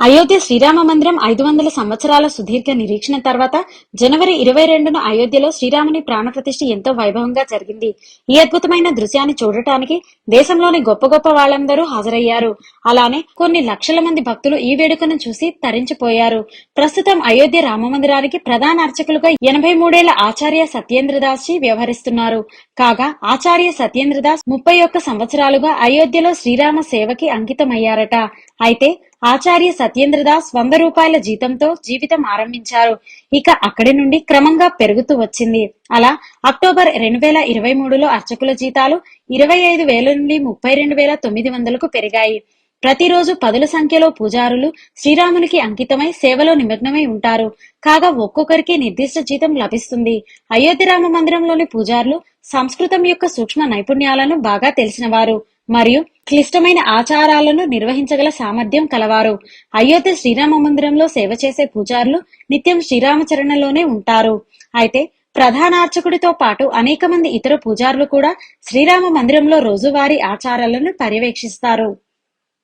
అయోధ్య శ్రీరామ మందిరం ఐదు వందల సంవత్సరాల సుదీర్ఘ నిరీక్షణ తర్వాత జనవరి ఇరవై రెండున అయోధ్యలో శ్రీరాముని ప్రాణప్రతిష్ఠ ఎంతో వైభవంగా జరిగింది. ఈ అద్భుతమైన దృశ్యాన్ని చూడటానికి దేశంలోని గొప్ప గొప్ప వాళ్ళందరూ హాజరయ్యారు. అలానే కొన్ని లక్షల మంది భక్తులు ఈ వేడుకను చూసి తరించిపోయారు. ప్రస్తుతం అయోధ్య రామ మందిరానికి ప్రధాన అర్చకులుగా ఎనభై మూడేళ్ళ ఆచార్య సత్యేంద్రదాస్ జీ వ్యవహరిస్తున్నారు. కాగా ఆచార్య సత్యేంద్రదాస్ ముప్పై ఒక్క సంవత్సరాలుగా అయోధ్యలో శ్రీరామ సేవకి అంకితమయ్యారట. అయితే ఆచార్య సత్యేంద్రదాస్ వంద రూపాయల జీతంతో జీవితం ఆరంభించారు. ఇక అక్కడి నుండి క్రమంగా పెరుగుతూ వచ్చింది. అలా అక్టోబర్ రెండు వేల ఇరవై మూడులో అర్చకుల జీతాలు ఇరవై ఐదు వేల నుండి ముప్పై రెండు వేల తొమ్మిది వందలకు పెరిగాయి. ప్రతిరోజు పదుల సంఖ్యలో పూజారులు శ్రీరామునికి అంకితమై సేవలో నిమగ్నమై ఉంటారు. కాగా ఒక్కొక్కరికి నిర్దిష్ట జీతం లభిస్తుంది. అయోధ్య రామ మందిరంలోని పూజారులు సంస్కృతం యొక్క సూక్ష్మ నైపుణ్యాలను బాగా తెలిసినవారు మరియు క్లిష్టమైన ఆచారాలను నిర్వహించగల సామర్థ్యం కలవారు. అయోధ్య శ్రీరామ మందిరంలో సేవ చేసే పూజారులు నిత్యం శ్రీరామచరణలోనే ఉంటారు. అయితే ప్రధాన అర్చకుడితో పాటు అనేక మంది ఇతర పూజారులు కూడా శ్రీరామ మందిరంలో రోజువారీ ఆచారాలను పర్యవేక్షిస్తారు.